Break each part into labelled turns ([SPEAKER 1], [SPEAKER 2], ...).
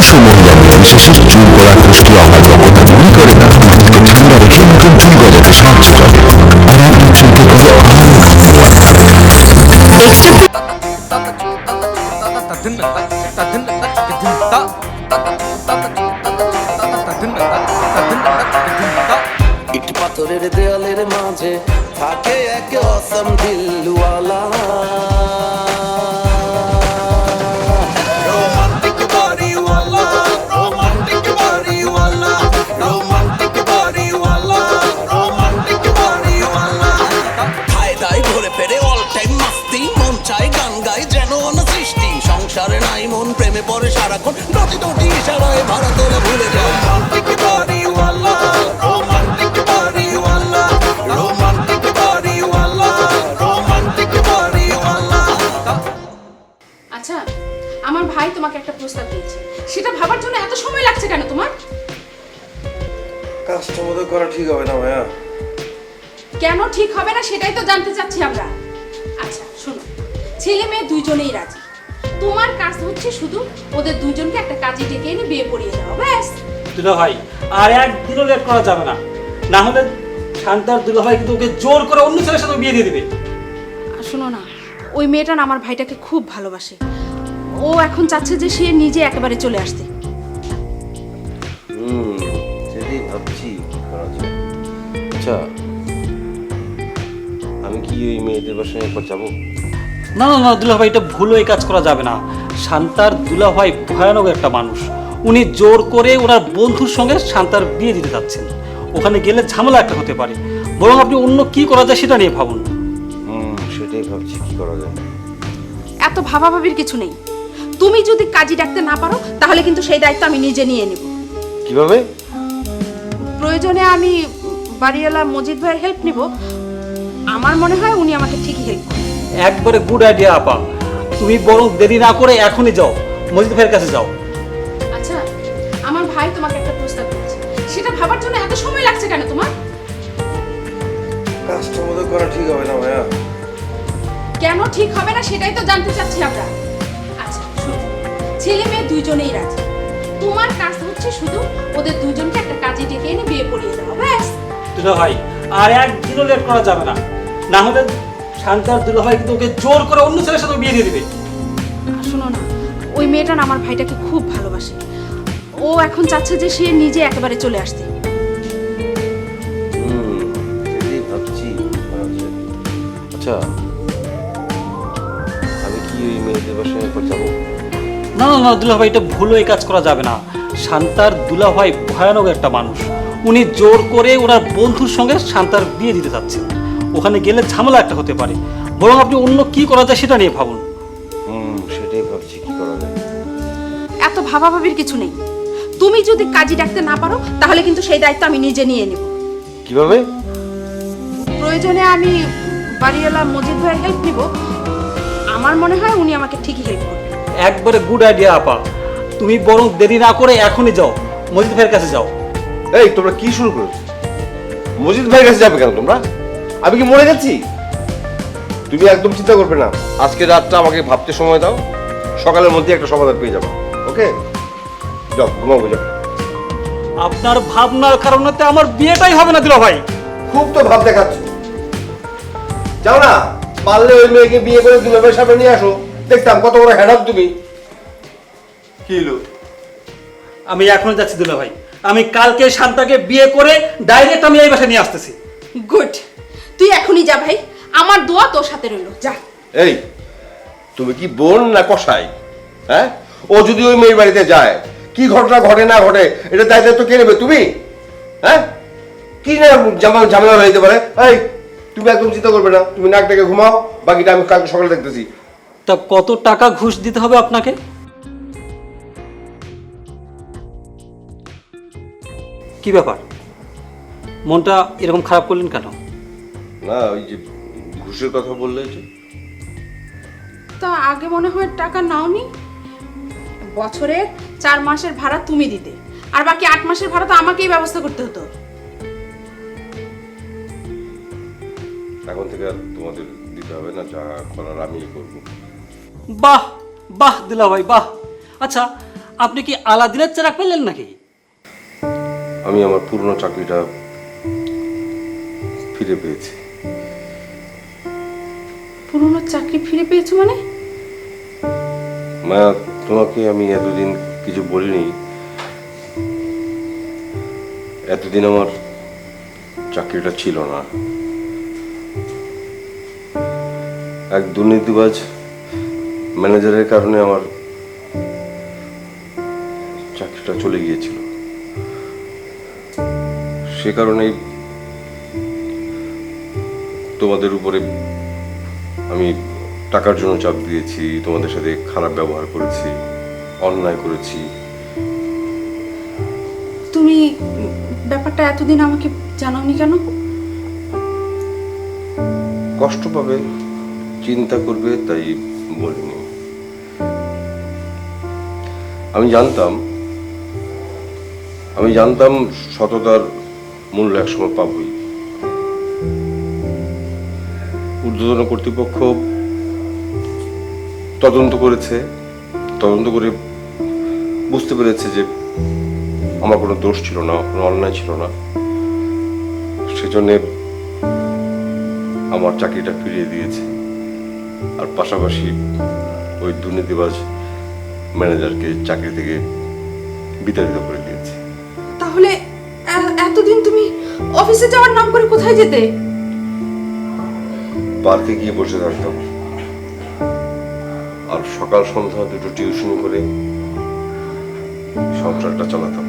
[SPEAKER 1] যে পুরুষ ও মহিলা নির্বিশেষে চুল পড়া খুশকি অপারগতা দূরই করে না। চুলকে ঠান্ডা রেখে চুল গজাতে সাহায্য করে
[SPEAKER 2] পাথরের দেয়ালের মাঝে থাকে এক অসম দিলওয়ালা।
[SPEAKER 3] ঠিক হবে না ভাইয়া।
[SPEAKER 4] কেন ঠিক হবে না সেটাই তো জানতে চাচ্ছি আমরা। আচ্ছা শোনো ছেলে মেয়ে দুইজনেই রাজি। তোমার কাজ হচ্ছে শুধু ওদের দুইজনকে একটা কাজে ডেকে এনে বিয়ে পড়িয়ে দেওয়া ব্যাস।
[SPEAKER 5] দুলা ভাই আর একদিনও লেট করা যাবে না। না হলে শান্তার দুলা ভাই কিন্তু ওকে জোর করে অন্য ছেলের সাথে বিয়ে দিয়ে দিবে।
[SPEAKER 4] আর শোনো না ওই মেয়েটা না আমার ভাইটাকে খুব ভালোবাসে। ও এখন চাচ্ছে যে সে নিজে একেবারে চলে আসতে।
[SPEAKER 3] হুম ভাবছি কি করা যায়? আচ্ছা আমি কি ওই মেয়েদের বাসায় একবার যাব?
[SPEAKER 5] না না না দুলা ভাই এটা ভুল এই কাজ করা যাবে না। শান্তার দুলা ভাই ভয়ানক একটা মানুষ। উনি জোর করে ওনার বন্ধুর সঙ্গে শান্তার বিয়ে দিতে যাচ্ছেন। ওখানে গেলে ঝামেলা একটা হতে পারে। বরং আপনি অন্য কি করা যায় সেটা নিয়ে ভাবুন।
[SPEAKER 3] হুম সেটাই ভাবছি কি করা যায়?
[SPEAKER 4] এত ভাবাভাবির কিছু নেই। তুমি যদি কাজী ডাকতে না পারো তাহলে কিন্তু সেই দায়িত্ব আমি নিজে নিয়ে নেব।
[SPEAKER 3] কীভাবে?
[SPEAKER 4] প্রয়োজনে আমি বাড়িওয়ালা মজিদ ভাইয়ের হেল্প নিব। আমার মনে হয় উনি আমাকে ঠিকই হেল্প করবেন।
[SPEAKER 5] একবারে গুড আইডিয়া আপা। তুমি বরং দেরি না করে এখনই যাও। মজিদ ভাইয়ের কাছে যাও।
[SPEAKER 4] আচ্ছা আমার ভাই তোমাকে একটা প্রস্তাব দিয়েছে সেটা ভাবার জন্য এত সময় লাগছে কেন তোমার?
[SPEAKER 3] কাজটা বোধহয় করা ঠিক হবে না ভাইয়া।
[SPEAKER 4] কেন ঠিক হবে না সেটাই তো জানতে চাচ্ছি আমরা। আচ্ছা শোনো ছেলে মেয়ে দুইজনেই রাজি। তোমার কাজ হচ্ছে শুধু ওদের দুজনকে একটা কাজে ডেকে এনে বিয়ে পড়িয়ে দেওয়া ব্যাস।
[SPEAKER 5] দুলা ভাই আর একদিনও লেট করা যাবে না। না হলে শান্তার দুলা ভাই কিন্তু ওকে জোর করে অন্য ছেলের সাথে বিয়ে দিয়ে দিবে।
[SPEAKER 4] শোনো না ওই মেয়েটা না আমার ভাইটাকে খুব ভালোবাসে। ও এখন চাচ্ছে যে সে নিজে একেবারে চলে আসতে।
[SPEAKER 3] আচ্ছা আমি কি ওই মেয়েদের বাসায় একবার যাব?
[SPEAKER 5] না না না দুলা ভাই এটা ভুলও এই কাজ করা যাবে না। শান্তার দুলা ভাই ভয়ানক একটা মানুষ। উনি জোর করে ওনার বন্ধুর সঙ্গে শান্তার বিয়ে দিতে চাচ্ছেন ওখানে গেলে ঝামেলা একটা হতে পারে। বরং আপনি অন্য কি করা যায় সেটা নিয়ে ভাবুন।
[SPEAKER 3] হুম সেটাই ভাবছি কি করা যায়।
[SPEAKER 4] এত ভাবাভাবির কিছু নেই। তুমি যদি কাজী ডাকতে না পারো তাহলে কিন্তু সেই দায়িত্ব আমি নিজে নিয়ে নেব।
[SPEAKER 3] কীভাবে?
[SPEAKER 4] প্রয়োজনে আমি বাড়িওয়ালা মজিদ ভাইয়ের হেল্প নিব। আমার মনে হয় উনি আমাকে ঠিকই হেল্প করবেন।
[SPEAKER 5] একবারে গুড আইডিয়া আপা। তুমি বরং দেরি না করে এখনই যাও। মজিদ ভাইয়ের কাছে যাও।
[SPEAKER 3] এই তোমরা কি শুরু করেছ? মজিদ ভাইয়ের কাছে যাবে কেন তোমরা? আমি কি মরে যাচ্ছি তুমি একদম চিন্তা করবে না। আজকে রাতটা আমাকে ভাবতে সময় দাও। সকালের মধ্যে একটা সমাধান পেয়ে যাব। ওকে? যাও ঘুমাবো যাও।
[SPEAKER 5] আপনার ভাবনার কারণে আমার বিয়েটাই হবে না দুলা ভাই
[SPEAKER 3] খুব তো ভাব দেখাচ্ছ। যাও না পারলে ওই মেয়েকে বিয়ে করে দুলাভাইয়ের সামনে নিয়ে আসো। দেখতাম কত বড় হেডাপ তুমি। কি হলো?
[SPEAKER 5] আমি এখন যাচ্ছি দুলা ভাই। আমি কালকে শান্তাকে বিয়ে করে ডাইরেক্ট আমি এই বাসায় নিয়ে আসতেছি।
[SPEAKER 4] গুড তুই এখনই যা ভাই। আমার দোয়া তোর সাথে রইল। যা।
[SPEAKER 3] এই তুমি কি বোন না কষাই হ্যাঁ? ও যদি ওই মেয়ের বাড়িতে যায় কি ঘটনা ঘটে না ঘটে এটা দায় দায়িত্ব কে নেবে তুমি? হ্যাঁ? কি না জামা ঝামেলা হয়ে যেতে পারে? এই তুমি একদম চিন্তা করবে না। তুমি নাক ডেকে ঘুমাও বাকিটা আমি কালকে সকালে দেখতেছি।
[SPEAKER 5] তা কত টাকা ঘুষ দিতে হবে আপনাকে? কি ব্যাপার? মনটা এরকম খারাপ করলেন কেন?
[SPEAKER 3] না ওই যে ঘুষের কথা বললে যে।
[SPEAKER 4] তা আগে মনে হয় টাকা নাওনি? বছরের চার মাসের ভাড়া তুমি দিতে। আর বাকি আট মাসের ভাড়া তো আমাকেই ব্যবস্থা করতে হতো।
[SPEAKER 3] এখন থেকে আর তোমাদের দিতে হবে না যা করার আমি করব।
[SPEAKER 5] বাহ বাহ দিলা ভাই বাহ। আচ্ছা আপনি কি আলাদিনের চেরাক পেলেন নাকি?
[SPEAKER 3] আমি আমার পুরনো চাকরিটা ফিরে পেয়েছি।
[SPEAKER 4] পুরনো চাকরি ফিরে পেয়েছ মানে?
[SPEAKER 3] মায়া তোমাকে আমি এতদিন কিছু বলিনি। এতদিন আমার চাকরিটা ছিল না। এক দুর্নীতিবাজ ম্যানেজারের কারণে আমার চাকরিটা চলে গিয়েছিল। সে কারণেই তোমাদের উপরে আমি টাকার জন্য চাপ দিয়েছি তোমাদের সাথে খারাপ ব্যবহার করেছি অন্যায় করেছি।
[SPEAKER 4] তুমি ব্যাপারটা এতদিন আমাকে জানাওনি কেন?
[SPEAKER 3] কষ্ট পাবে চিন্তা করবে তাই বলিনি। আমি জানতাম আমি জানতাম সততার মূল্য একসময় পাবই। ঊর্ধ্বতন কর্তৃপক্ষ তদন্ত করেছে, তদন্ত করে বুঝতে পেরেছে যে আমার কোনো দোষ ছিল না, কোনো অন্যায় ছিল না। সেজন্যে আমার চাকরিটা ফিরিয়ে দিয়েছে। আর পাশাপাশি ওই দুর্নীতিবাজ ম্যানেজারকে চাকরি থেকে বিতাড়িত করে দিয়েছি।
[SPEAKER 4] তাহলে এতদিন তুমি অফিসে যাওয়ার নাম করে কোথায় যেতে?
[SPEAKER 3] পার্কে গিয়ে বসে থাকতাম। আর সকাল সন্ধ্যা দুটো টিউশন করে সংসারটা চালাতাম।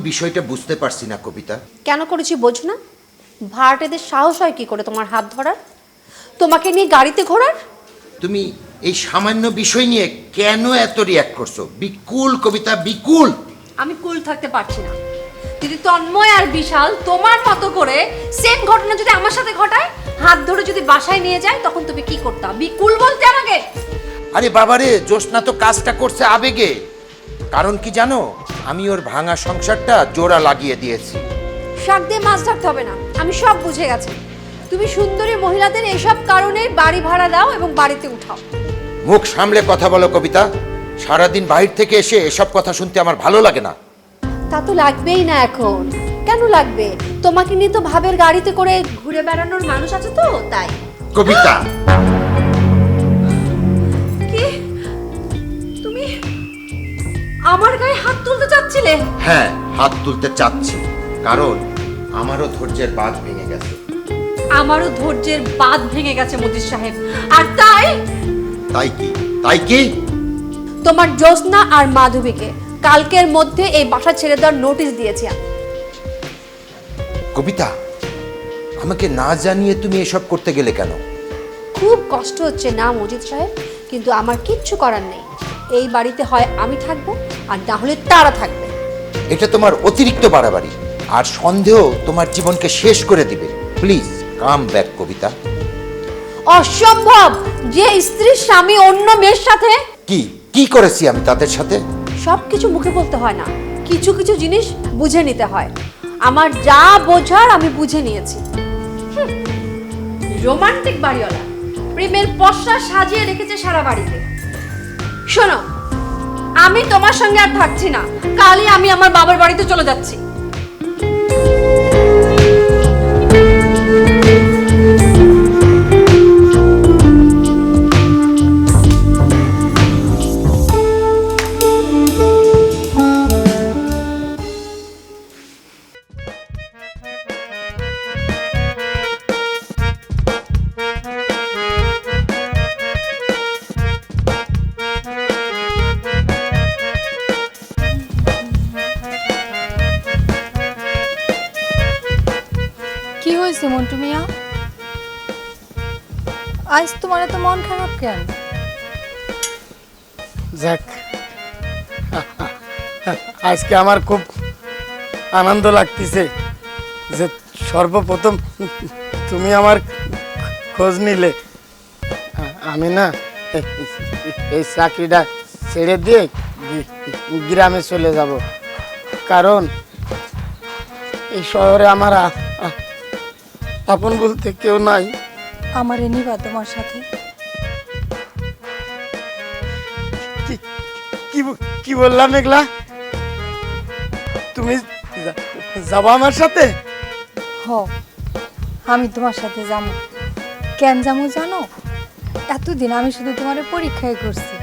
[SPEAKER 6] বিষয়টা বুঝতে পারছি না কবিতা।
[SPEAKER 7] কেন করেছি বোঝো না? ভাড়াটেদের সাহস হয় কি করে তোমার হাত ধরার? তোমাকে নিয়ে গাড়িতে ঘোরার?
[SPEAKER 6] তুমি এই সামান্য বিষয় নিয়ে কেন এত রিয়াক্ট করছ? বিকুল কবিতা বিকুল!
[SPEAKER 7] আমি কুল থাকতে পারছি না। যদি তন্ময় আর বিশাল তোমার মতো করে সেম ঘটনা যদি আমার সাথে ঘটায় হাত ধরে যদি বাসায় নিয়ে যায় তখন তুমি কি করতাম বিকুল বলতে আমাকে?
[SPEAKER 6] আরে বাবারে জ্যোৎস্না তো কাজটা করছে আবেগে। কারণ কি জানো? আমি ওর ভাঙা সংসারটা জোড়া লাগিয়ে দিয়েছি।
[SPEAKER 7] শাক দিয়ে মাছ ধরতে হবে না। আমি সব বুঝে গেছি। তুমি সুন্দরী মহিলাদের এসব কারণে বাড়ি ভাড়া দাও এবং বাড়িতে উঠাও।
[SPEAKER 6] মুখ সামলে কথা বলো কবিতা। সারাদিন বাইরে থেকে এসে এসব কথা শুনতে আমার ভালো লাগে না।
[SPEAKER 7] তা তো লাগবেই না এখন। কেন লাগবে? তোমাকে নিয়ে তো ভাবের গাড়িতে করে ঘুরে বেড়ানোর মানুষ আছে তো তাই।
[SPEAKER 6] কবিতা।
[SPEAKER 7] আমার গায়ে হাত তুলতে চাচ্ছিলে?
[SPEAKER 6] হ্যাঁ হাত তুলতে চাচ্ছি। কারণ আমারও ধৈর্যের বাঁধ ভেঙে গেছে।
[SPEAKER 7] আমারও ধৈর্যের বাঁধ ভেঙে গেছে মজিদ সাহেব। আর তাই?
[SPEAKER 6] তাই কি? তাই কি?
[SPEAKER 7] তোমার জ্যোৎস্না আর মাধবীকে কালকের মধ্যে এই বাসা ছেড়ে দেওয়ার নোটিশ দিয়েছি আমি।
[SPEAKER 6] কবিতা আমাকে না জানিয়ে তুমি এসব করতে গেলে কেন?
[SPEAKER 7] খুব কষ্ট হচ্ছে না মজিদ সাহেব কিন্তু আমার কিচ্ছু করার নেই। এই বাড়িতে হয় আমি থাকব আর না হলে তারা থাকবে।
[SPEAKER 6] এটা তোমার অতিরিক্ত বাড়াবাড়ি। আর সন্দেহ তোমার জীবনকে শেষ করে দিবে। Please come back Kabita.
[SPEAKER 7] অসম্ভব! যে স্ত্রীর স্বামী অন্য মেয়ের সাথে?
[SPEAKER 6] কি? কি করেছি আমি তাদের সাথে?
[SPEAKER 7] সব কিছু মুখে বলতে হয় না। কিছু কিছু জিনিস বুঝে নিতে হয়। আমার যা বোঝার আমি বুঝে নিয়েছি। রোমান্টিক বাড়িওয়ালা। প্রেমের পশরা সাজিয়ে রেখেছে সারা বাড়িতে। শোনো আমি তোমার সঙ্গে আর থাকছি না। কালই আমি আমার বাবার বাড়িতে চলে যাচ্ছি।
[SPEAKER 8] হয়েছে মন্টু মিয়া আজ তোমার এত মন খারাপ কেন?
[SPEAKER 9] যাক। আজকে আমার খুব আনন্দ লাগতেছে যে সর্বপ্রথম তুমি আমার খোঁজ নিলে। আমি না এই চাকরিটা ছেড়ে দিয়ে গ্রামে চলে যাব। কারণ এই শহরে আমার আপন বলতে কেউ নাই।
[SPEAKER 8] আমারে নিবা তোমার সাথে।
[SPEAKER 9] কি- কি ব- কি বললাম এগুলা তুমি যা- যাব আমার সাথে?
[SPEAKER 8] হ আমি তোমার সাথে যাব কেন যাব জানো? এতদিন আমি শুধু তোমার পরীক্ষায় করছি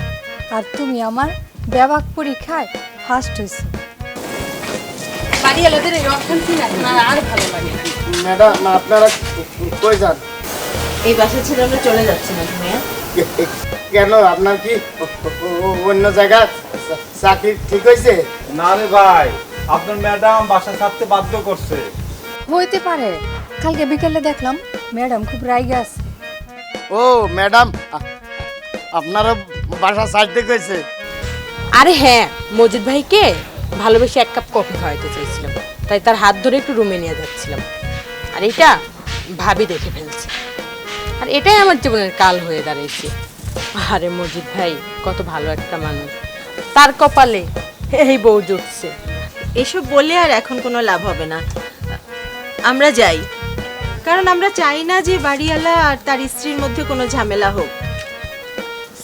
[SPEAKER 8] আর তুমি আমার ব্যাবাক পরীক্ষায় ফার্স্ট হয়েছো
[SPEAKER 7] বাড়িওয়ালাদের এই অশান্তি না না আর ভালো লাগে না।
[SPEAKER 9] ম্যাডাম আপনারা কই যান?
[SPEAKER 10] এই বাসা ছেড়ে আমরা চলে যাচ্ছি না ভাইয়া
[SPEAKER 9] কেন আপনার কি অন্য জায়গায় চাকরি ঠিক হয়েছে?
[SPEAKER 2] না রে ভাই আপনার ম্যাডাম বাসা ছাড়তে বাধ্য করছে।
[SPEAKER 8] হইতে পারে। কালকে বিকেলে দেখলাম ম্যাডাম খুব রাইগে আছে।
[SPEAKER 9] ও ম্যাডাম আপনারও বাসা ছাড়তে কইছে।
[SPEAKER 10] আরে হ্যাঁ মজিদ ভাইকে ভালোবেসে এক কাপ কফি খাওয়াইতে চাইছিলাম। তাই তার হাত ধরে একটু রুমে নিয়ে যাচ্ছিলাম। আর এটা ভাবি দেখে ফেলছে। আর এটাই আমার জীবনের কাল হয়ে দাঁড়িয়েছে আরে মজিদ ভাই কত ভালো একটা মানুষ। তার কপালে এই বউ জুটছে।
[SPEAKER 11] এসব বলে আর এখন কোনো লাভ হবে না। আমরা যাই। কারণ আমরা চাই না যে বাড়িওয়ালা আর তার স্ত্রীর মধ্যে কোনো ঝামেলা হোক।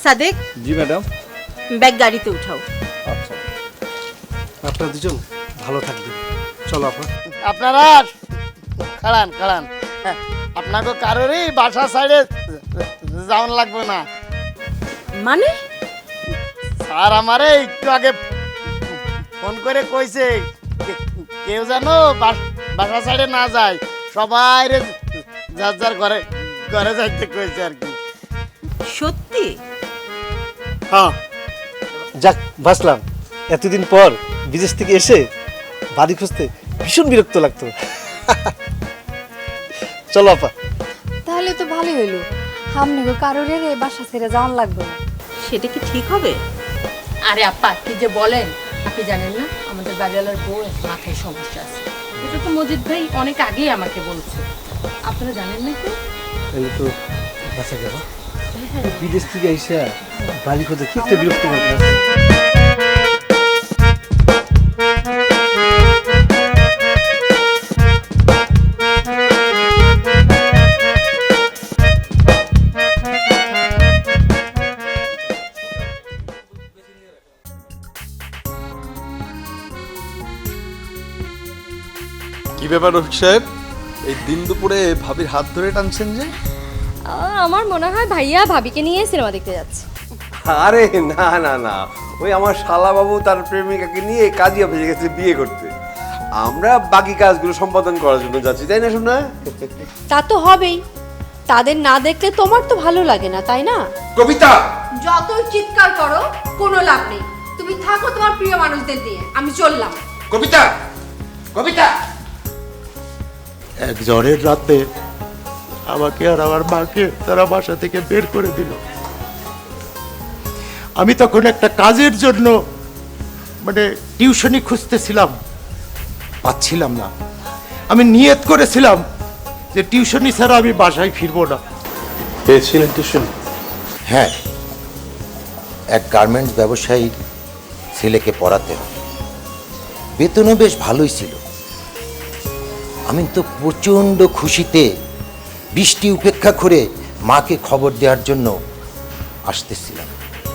[SPEAKER 11] সাদেক?
[SPEAKER 2] জি ম্যাডাম।
[SPEAKER 11] ব্যাগ গাড়িতে উঠাও।
[SPEAKER 2] আপনারা দুজন ভালো থাকবেন। চলো আপা।
[SPEAKER 9] আপনারা খাড়ান খাড়ান। হ্যাঁ, আপনাকে কারোরই বাসা সাইডে যাওয়ান লাগবে না।
[SPEAKER 10] মানে?
[SPEAKER 9] স্যার আমারে একটু আগে ফোন করে কইছে কে- কেউ যেন বাস- বাসা সাইডে না যায় সবাই রে যার যার ঘরে ঘরে যাইতে কইছে আর কি।
[SPEAKER 11] সত্যি?
[SPEAKER 9] হ্যাঁ।
[SPEAKER 2] যাক বাসলাম এতদিন পর বিদেশ থেকে এসে বাড়ি খুঁজতে ভীষণ বিরক্ত লাগতো। চলো আপা।
[SPEAKER 8] তাহলে তো ভালোই হইল। আপনাকে কারোর এই বাসা ছেড়ে যাওয়ান লাগবে না।
[SPEAKER 11] সেটা কি ঠিক হবে?
[SPEAKER 12] আরে আপা কি যে বলেন। আপনি জানেন না আমাদের বাড়িওয়ালার বউ মাথায় সমস্যা আছে। এটা তো মজিদ ভাই অনেক আগেই আমাকে বলছে। আপনারা জানেন না কি?
[SPEAKER 2] এই তো বাসা গেল। বিদেশ থেকে এসে বাড়ি খুঁজতে কি একটা বিরক্ত লাগতো
[SPEAKER 13] ব্যাপার রফিক সাহেব? এই দিন দুপুরে ভাবির হাত ধরে টানছেন যে?
[SPEAKER 12] আমার মনে হয় ভাইয়া ভাবিকে নিয়ে সিনেমা দেখতে যাচ্ছে।
[SPEAKER 14] আরে না না না। ওই আমার শালাবাবু তার প্রেমিকাকে নিয়ে কাজী অফিসে গেছে বিয়ে করতে। আমরা বাকি কাজগুলো সম্পাদন করার জন্য যাচ্ছি তাই না শোনা
[SPEAKER 12] তা তো হবেই। তাদের না দেখলে তোমার তো ভালো লাগে না তাই না?
[SPEAKER 14] কবিতা!
[SPEAKER 7] যতই চিৎকার করো কোনো লাভ নেই। তুমি থাকো তোমার প্রিয় মানুষদের দিয়ে আমি চললাম।
[SPEAKER 14] কবিতা! কবিতা!
[SPEAKER 15] এক জ্বরের রাতে আমাকে আর আমার মাকে তারা বাসা থেকে বের করে দিল। আমি তখন একটা কাজের জন্য মানে টিউশনি খুঁজতেছিলাম। পাচ্ছিলাম না। আমি নিয়ত করেছিলাম যে টিউশনি ছাড়া আমি বাসায় ফিরবো না।
[SPEAKER 13] পেয়েছিলেন টিউশন?
[SPEAKER 15] হ্যাঁ। এক গার্মেন্টস ব্যবসায়ীর ছেলেকে পড়াতে হবে বেতনও বেশ ভালোই ছিল। আমি তো প্রচণ্ড খুশিতে বৃষ্টি উপেক্ষা করে মাকে খবর দেওয়ার জন্য আসতেছিলাম।